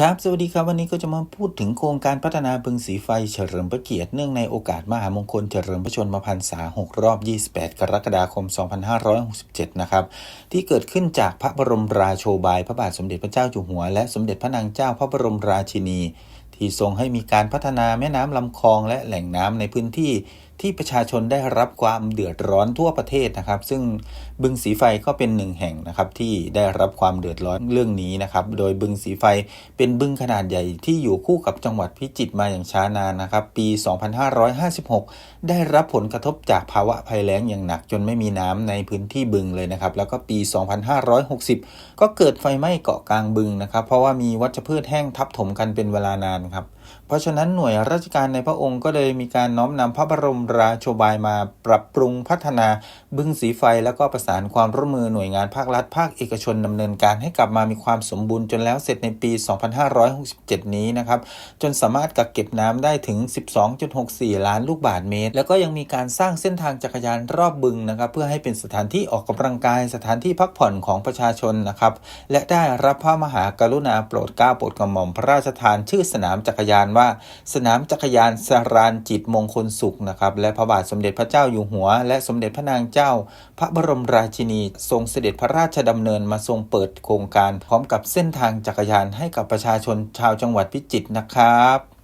ครับ สวัสดีครับ วันนี้ก็จะมาพูดถึงโครงการพัฒนาบึงสีไฟเฉลิมพระเกียรติเนื่องในโอกาสมหามงคลเฉลิมพระชนมพรรษา 6 รอบ 28 กรกฎาคม 2567 นะครับ ที่เกิดขึ้นจากพระบรมราโชบาย พระบาทสมเด็จพระเจ้าอยู่หัว และสมเด็จพระนางเจ้าพระบรมราชินี ที่ทรงให้มีการพัฒนาแม่น้ำลำคลองและแหล่งน้ำในพื้นที่ที่ประชาชนได้รับความเดือดร้อนทั่วประเทศนะครับ ซึ่งบึงสีไฟก็เป็นหนึ่งแห่งนะครับที่ได้รับความเดือดร้อนเรื่องนี้นะครับ โดยบึงสีไฟเป็นบึงขนาดใหญ่ที่อยู่คู่กับจังหวัดพิจิตรมาอย่างช้านานนะครับ ปี 2556 ได้รับผลกระทบจากภาวะภัยแล้งอย่างหนักจนไม่มีน้ำในพื้นที่บึงเลยนะครับ แล้วก็ปี 2560 ก็เกิดไฟไหม้เกาะกลางบึงนะครับ เพราะว่ามีวัชพืชแห้งทับถมกันเป็นเวลานานครับ เพราะฉะนั้นหน่วยราชการในพระองค์ก็เลยมีการน้อมนำพระบรมราโชบายมาปรับปรุงพัฒนาบึงสีไฟแล้วก็ประสานความร่วมมือหน่วยงานภาครัฐ ภาคเอกชนดำเนินการให้กลับมามีความสมบูรณ์จนแล้วเสร็จในปี 2567 นี้นะครับ จนสามารถกักเก็บน้ำได้ถึง 12.64 ล้านลูกบาศก์เมตร แล้วก็ยังมีการสร้างเส้นทางจักรยานรอบบึงนะครับ เพื่อให้เป็นสถานที่ออกกำลังกายสถานที่พักผ่อนของประชาชนนะครับ และได้รับพระมหากรุณาโปรดเกล้าโปรดกระหม่อมพระราชทานชื่อสนามจักรยานว่า สนามจักรยานสรานจิตมงคลสุขนะครับและพระบาทสมเด็จพระเจ้าอยู่หัว และสมเด็จพระนางเจ้า พระบรมราชินี ทรงเสด็จพระราชดำเนินมาทรงเปิดโครงการ พร้อมกับเส้นทางจักรยานให้กับประชาชนชาวจังหวัดพิจิตรนะครับ